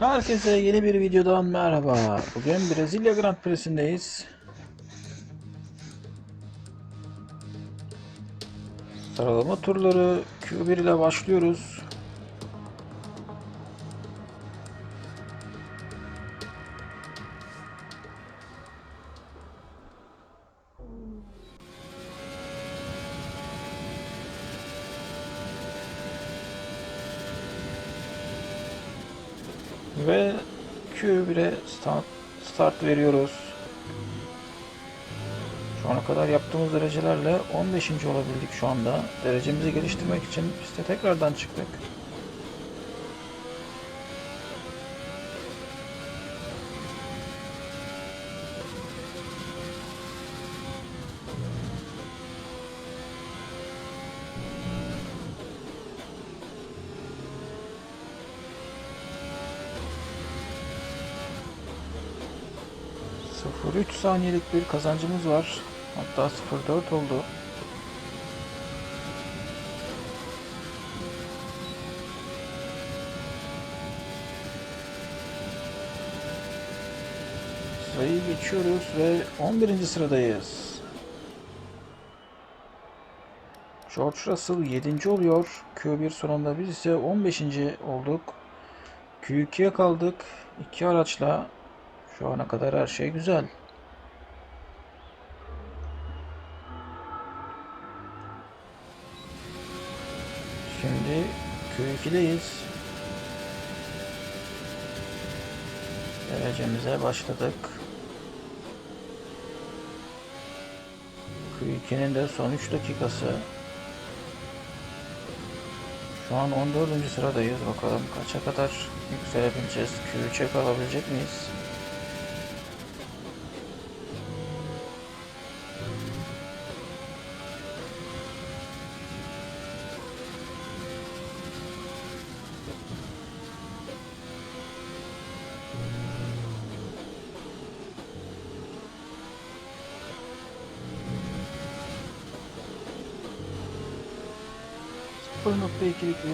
Herkese yeni bir videodan merhaba. Bugün Brezilya Grand Prix'sindeyiz. Sıralama turları Q1 ile başlıyoruz. Q1'e start, veriyoruz. Şu ana kadar yaptığımız derecelerle 15. olabildik şu anda. Derecemizi geliştirmek için piste tekrardan çıktık. Saniyelik bir kazancımız var. Hatta 0.4 oldu. Sayıyı geçiyoruz ve 11. sıradayız. George Russell 7. oluyor. Q1 sonunda biz ise 15. olduk. Q2'ye kaldık. İki araçla şu ana kadar her şey güzel. Q2'deyiz. Derecemize başladık. Q2'nin de son 3 dakikası. Şu an 14. sıradayız. Bakalım kaça kadar yükselebileceğiz. Q3'e kalabilecek miyiz?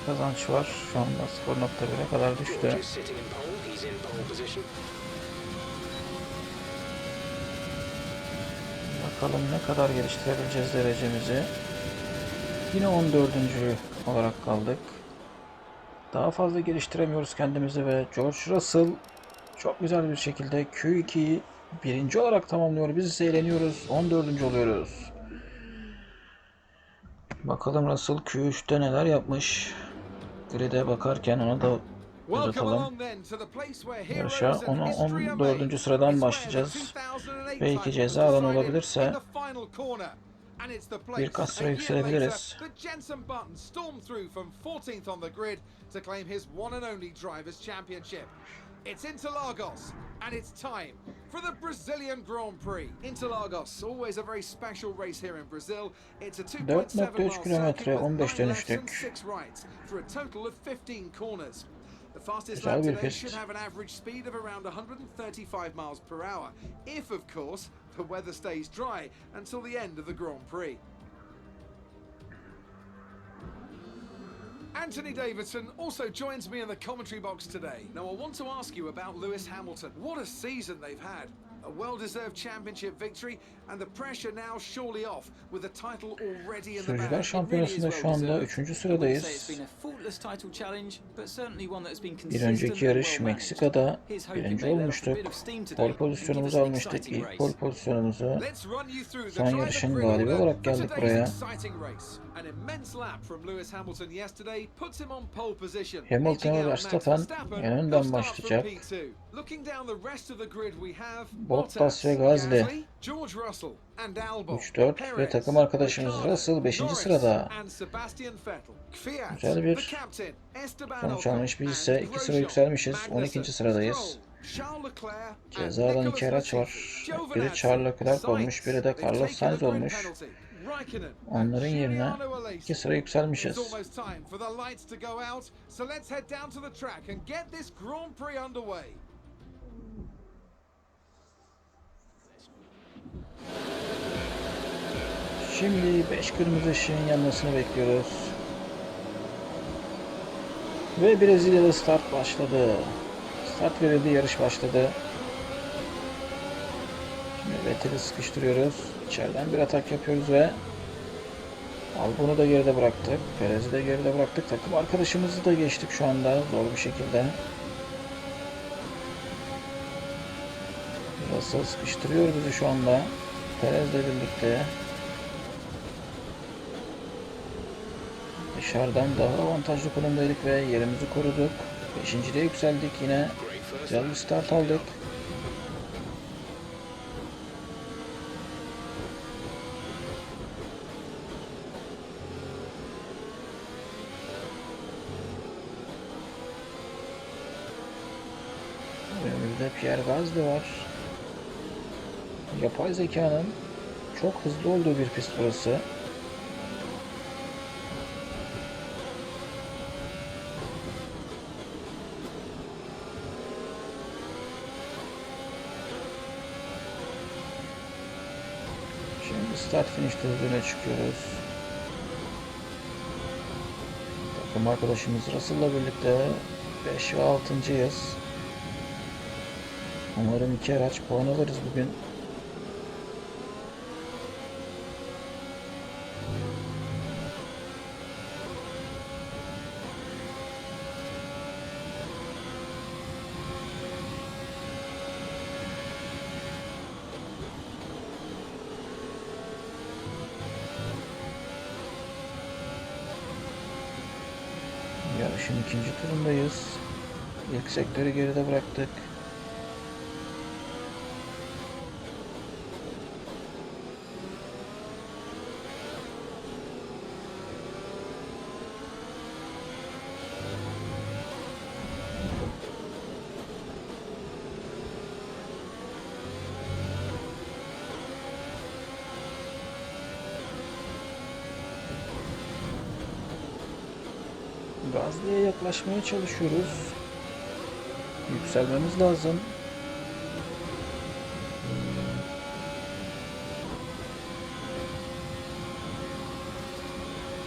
Bir kazanç var. Şu anda 0.1'e kadar düştü. Just sitting in pole, he's in pole position. Bakalım ne kadar geliştirebileceğiz derecemizi. Yine 14. olarak kaldık. Daha fazla geliştiremiyoruz kendimizi ve George Russell çok güzel bir şekilde Q2'yi birinci olarak tamamlıyor. Biz ise eğleniyoruz. 14. oluyoruz. Bakalım Russell Q3'te neler yapmış. Grid'e bakarken ona da göz atalım. Yarışa onu 14. sıradan başlayacağız. Belki ceza alanı olabilirse birkaç sıra yükselebiliriz. It's Interlagos, and it's time for the Brazilian Grand Prix. Interlagos, always a very special race here in Brazil. It's a 2.7 mile circuit with 15 nine lefts and six rights for a total of 15 corners. The fastest lap today should have an average speed of around 135 miles per hour, if of course the weather stays dry until the end of the Grand Prix. Anthony Davidson also joins me in the commentary box today. Now, I want to ask you about Lewis Hamilton. What a season they've had. A well-deserved championship victory and the pressure now surely off with the title already in the bag. Sürücüler Şampiyonası'nda şu anda 3. sıradayız. Bir önceki yarış Meksika'da birinci olmuştuk. Pol pozisyonumuzu almıştık. İlk pol pozisyonumuzu son yarışın galibi olarak geldik buraya. An immense lap from Lewis Hamilton yesterday puts him on pole position. Hamilton Edging ve out Max Verstappen en önden başlayacak. P2. Looking down the rest of the grid we have Bottas ve Gasly. George Russell and Albon, 3-4 ve takım arkadaşımız Russell 5. Norris sırada. Güzel bir sonuç almış. Biz ise iki sıra Grosjean, yükselmişiz. Magnussen, 12. sıradayız. Cezadan iki araç var. Biri Charles Leclerc olmuş, biri de Carlos Sainz olmuş. Onların yerine iki sıra yükselmişiz. Şimdi 5 kırmızı ışığın yanmasını bekliyoruz. Ve Brezilya'da start başladı. Start verildi, yarış başladı. Vettel'i sıkıştırıyoruz. İçeriden bir atak yapıyoruz ve Albon'u da geride bıraktık. Perez'i de geride bıraktık. Takım arkadaşımızı da geçtik şu anda zor bir şekilde. Russell sıkıştırıyor bizi şu anda. Perez'le birlikte. Dışarıdan daha avantajlı konumdaydık ve yerimizi koruduk. Beşinciliğe yükseldik yine. Güzel bir start aldık. Önümüzde Pierre Gasly var. Yapay zekanın çok hızlı olduğu bir pist burası. Şimdi start finish düzlüğüne çıkıyoruz. Takım arkadaşımız Russell'la birlikte 5 ve 6.yız. Umarım iki araç puan alırız bugün. Yarışın ikinci turundayız. İlk sektörü geride bıraktık. Gazli'ye yaklaşmaya çalışıyoruz. Yükselmemiz lazım.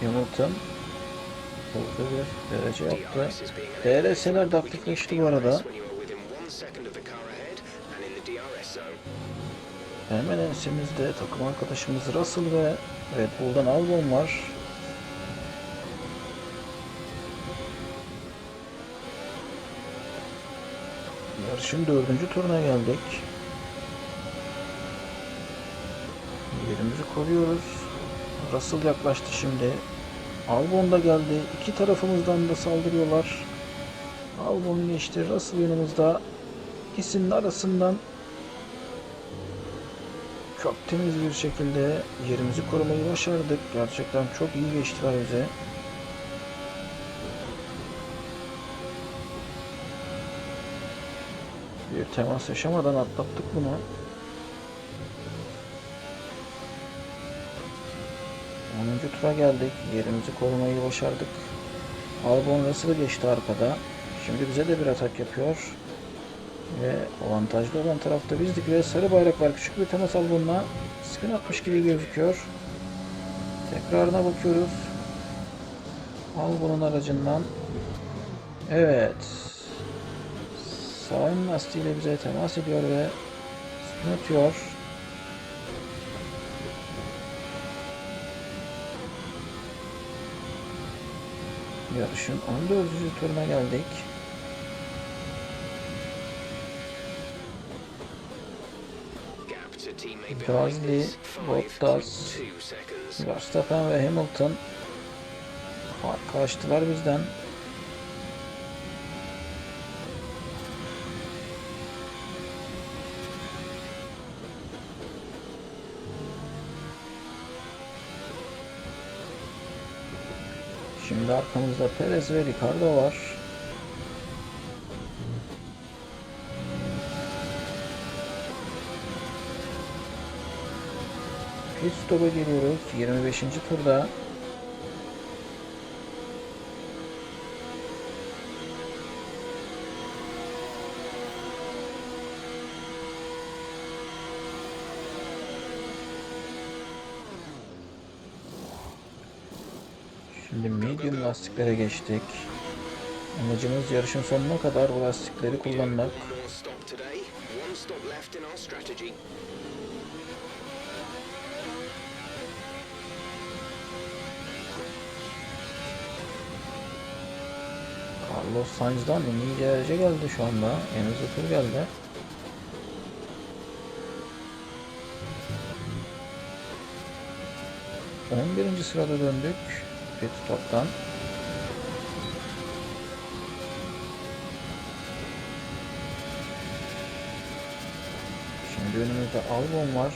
Hamilton hızlı bir derece yaptı. DRS'ler de aktifleşti bu arada. Hemen ensemizde takım arkadaşımız Russell ve Red Bull'dan Albon var. Yarışın dördüncü turuna geldik. Yerimizi koruyoruz. Russell yaklaştı şimdi. Albon da geldi. İki tarafımızdan da saldırıyorlar. Albon geçti. Russell yanımızda. İkisinin arasından çok temiz bir şekilde yerimizi korumayı başardık. Gerçekten çok iyi geçtiler bize. Bir temas yaşamadan atlattık bunu. 10. tura geldik. Yerimizi korumayı başardık. Albon Russell'ı geçti arkada. Şimdi bize de bir atak yapıyor. Ve avantajlı olan tarafta bizdik ve sarı bayrak var. Küçük bir temas albonuna spin atmış gibi gözüküyor. Tekrarına bakıyoruz. Albon'un aracından. Evet. Ön lastiğiyle bize temas ediyor ve atıyor. Yarışın 14. turuna geldik. Gasly, Bottas, 5.2 seconds. Verstappen ve Hamilton açtılar bizden. Şimdi arkamızda Perez ve Ricardo var. Pit stop'a geliyoruz. 25. turda. Şimdi medium lastiklere geçtik. Amacımız yarışın sonuna kadar bu lastikleri kullanmak. Carlos Sainz'dan en iyi derece geldi şu anda. En hızlı tur geldi. On birinci sırada döndük. Pit stop'tan. Şimdi önümüzde Albon var.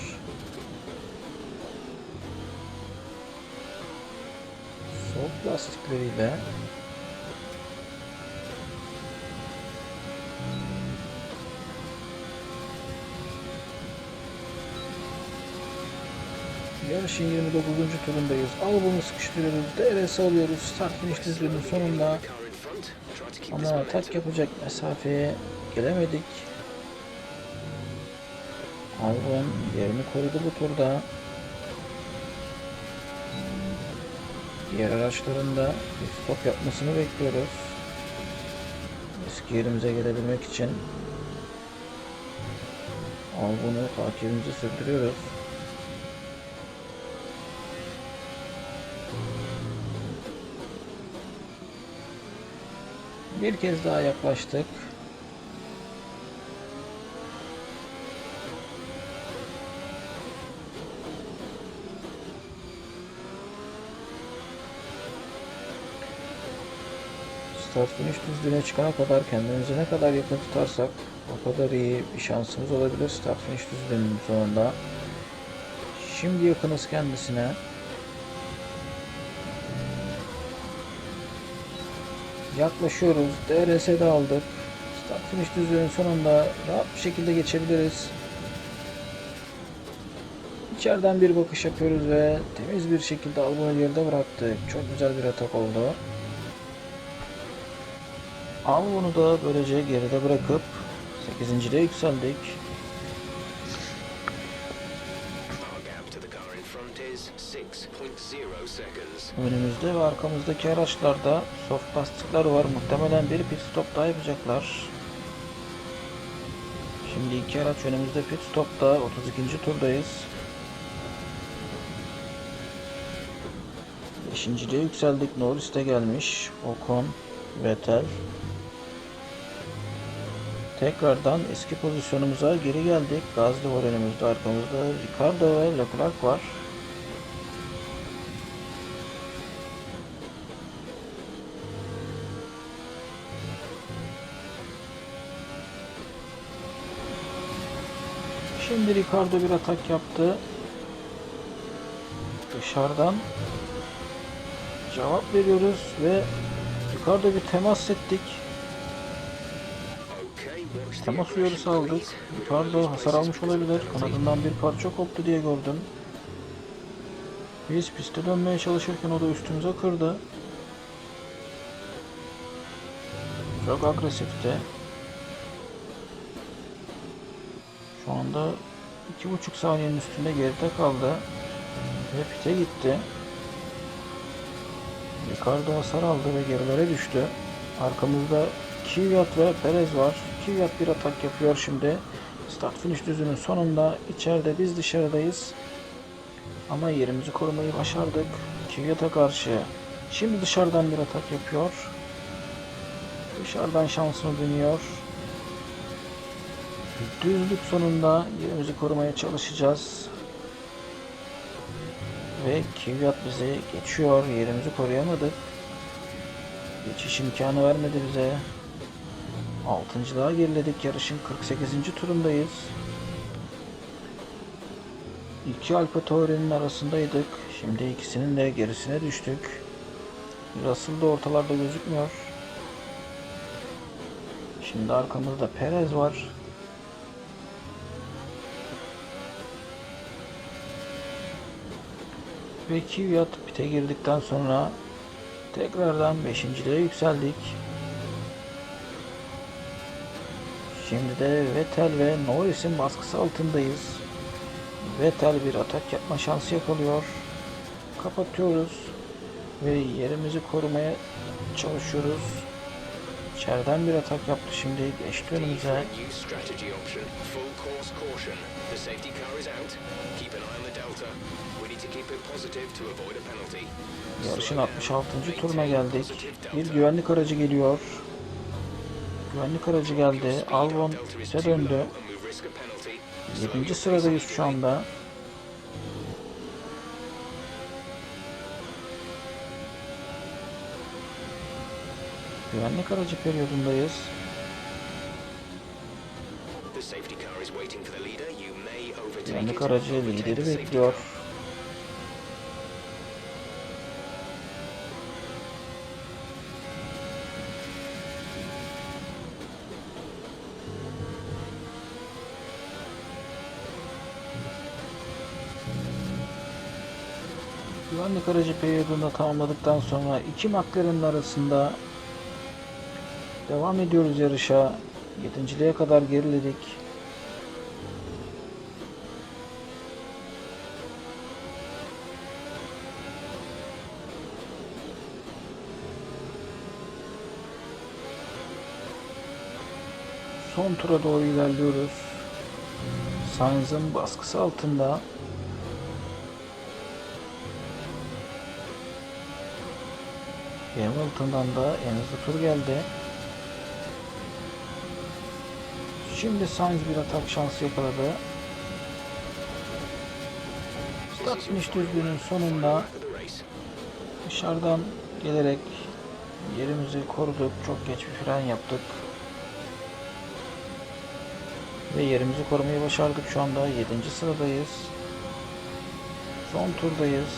Soft lastikleriyle Yarışın 29. turundayız. Albümü sıkıştırıyoruz. DRS alıyoruz. Start finish dizilinin sonunda. Ama atak yapacak mesafeye gelemedik. Albon yerini korudu bu turda. Diğer araçların da bir stop yapmasını bekliyoruz. Eski yerimize gelebilmek için Albon'u takibimizi sürdürüyoruz. Bir kez daha yaklaştık. Start finish düzlüğüne çıkana kadar kendimizi ne kadar yakın tutarsak o kadar iyi bir şansımız olabilir start finish düzlüğünün sonunda. Şimdi yakınız kendisine. Yaklaşıyoruz. DRS'de de aldık. Start finish düzlüğünün sonunda rahat bir şekilde geçebiliriz. İçeriden bir bakış yapıyoruz ve temiz bir şekilde Albon'u geride bıraktık. Çok güzel bir atak oldu. Albon'u da böylece geride bırakıp 8. yükseldik. Önümüzde ve arkamızdaki araçlarda soft lastikler var. Muhtemelen bir pit stop daha yapacaklar. Şimdi iki araç önümüzde pit stopta 32. turdayız. Beşinciliğe yükseldik. Norris de gelmiş. Ocon, Vettel. Tekrardan eski pozisyonumuza geri geldik. Gazli var önümüzde. Arkamızda Ricardo ve Leclerc var. Şimdi Ricardo bir atak yaptı. Dışarıdan cevap veriyoruz ve Ricardo bir temas ettik. Temas uyarısı aldık. Ricardo hasar almış olabilir. Kanadından bir parça koptu diye gördüm. Biz piste dönmeye çalışırken o da üstümüze kırdı. Çok agresifti. Şu anda iki buçuk saniyenin üstünde geride kaldı. Ve pite gitti. Ricardo hasar aldı ve gerilere düştü. Arkamızda Kvyat ve Perez var. Kvyat bir atak yapıyor şimdi. Start finish düzünün sonunda içeride biz dışarıdayız. Ama yerimizi korumayı başardık. Kvyat'a karşı şimdi dışarıdan bir atak yapıyor. Dışarıdan şansını deniyor. Düzlük sonunda yerimizi korumaya çalışacağız. Ve Kvyat bizi geçiyor. Yerimizi koruyamadık. Geçiş imkanı vermedi bize. Altıncılığa geriledik. Yarışın 48. turundayız. İki Alfa Tauri'nin arasındaydık. Şimdi ikisinin de gerisine düştük. Russell da ortalarda gözükmüyor. Şimdi arkamızda Perez var. Ve Kvyat pite girdikten sonra tekrardan 5.liğe yükseldik. Şimdi de Vettel ve Norris'in baskısı altındayız. Vettel bir atak yapma şansı yakalıyor. Kapatıyoruz ve yerimizi korumaya çalışıyoruz. İçeriden bir atak yaptı şimdi. Geçti önümüze. The safety car is out. Keep an eye on the delta. We need to keep it positive to avoid a penalty. Yarışın Slow down. 66. turuna geldik. Bir güvenlik aracı geliyor. Güvenlik aracı geldi. Albon ise döndü. 7. sıradayız şu anda. Güvenlik aracı periyodundayız. Güvenlik aracı lideri bekliyor. Güvenlik aracı periyodunu tamamladıktan sonra iki McLaren'in arasında devam ediyoruz yarışa. Yedinciliğe kadar geriledik. Son tura doğru ilerliyoruz. Sainz'ın baskısı altında. Hamilton'dan da en hızlı tur geldi. Şimdi Sainz bir atak şansı yakaladı. Start finish düzlüğünün sonunda dışarıdan gelerek yerimizi koruduk. Çok geç bir fren yaptık. Ve yerimizi korumayı başardık. Şu anda 7. sıradayız. Son turdayız.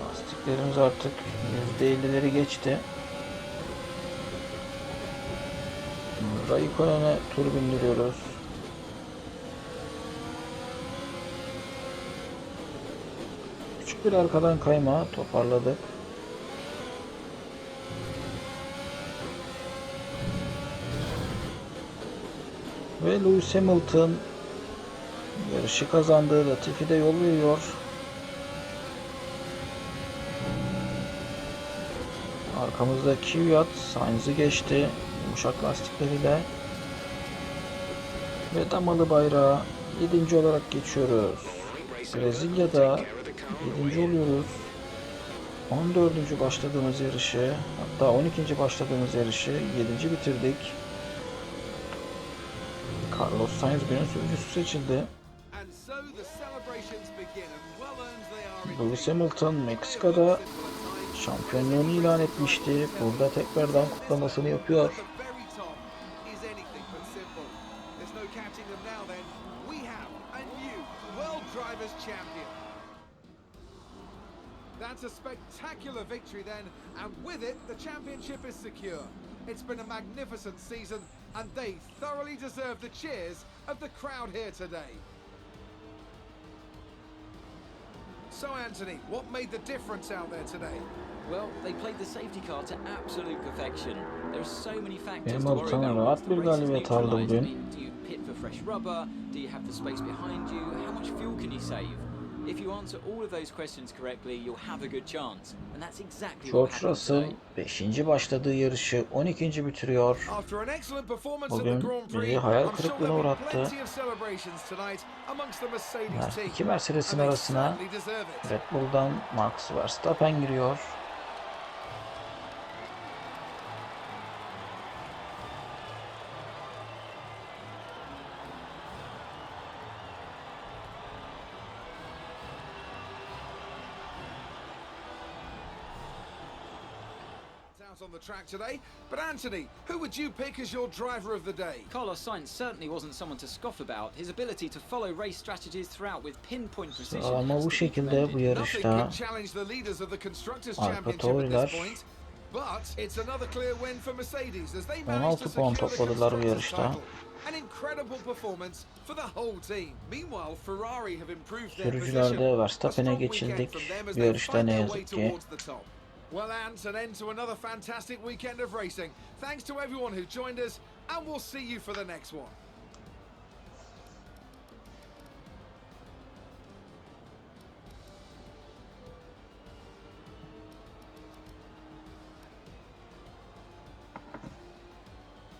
Lastiklerimiz artık %50'leri geçti. Raikkonen'e tur bindiriyoruz. Küçük bir arkadan kayma toparladık. Ve Lewis Hamilton yarışı kazandı. Latifi de yol veriyor. Arkamızda Kvyat Sainz'i geçti. Yumuşak lastikleriyle. Ve damalı bayrağı 7. olarak geçiyoruz. Brezilya'da 7. oluyoruz. 14. başladığımız yarışı hatta 12. başladığımız yarışı 7. bitirdik. Carlos Sainz günün sürücüsü seçildi. Lewis Hamilton Meksika'da şampiyonluğunu ilan etmişti. Burada tekrardan kutlamasını yapıyor. That's a spectacular victory then, and with it, the championship is secure. It's been a magnificent season, and they thoroughly deserve the cheers of the crowd here today. So, Anthony, what made the difference out there today? Well, they played the safety car to absolute perfection. There are so many factors Benim to worry Altan'a about. rahat once the bir race galibiyet aldı neutralised. I bugün. mean, Do you pit for fresh rubber? Do you have the space behind you? How much fuel can you save? If you answer all of those questions correctly, you'll have a good chance. And that's exactly what George happened Russell today. 5. başladığı yarışı 12. bitiriyor. After an excellent performance Bugün at the Grand Prix, bizi hayal kırıklığına uğrattı. iki Mercedes'in arasına. Red Bull'dan Max Verstappen giriyor. track today. But Anthony, who would you pick as your driver of the day? Carlos Sainz certainly wasn't someone to scoff about. His ability to follow race strategies throughout with pinpoint precision. Sıralama bu şekilde bu yarışta. as they managed to secure the title. An incredible performance for the whole team. Meanwhile, Ferrari have improved their Sürücülerde Verstappen'e geçildik. Bu yarışta ne yazık ki Well, Ants, an end to another fantastic weekend of racing. Thanks to everyone who joined us, and we'll see you for the next one.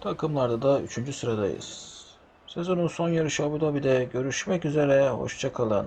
Takımlarda da 3. sıradayız. Sezonun son yarışı Abu Dhabi'de görüşmek üzere. Hoşçakalın.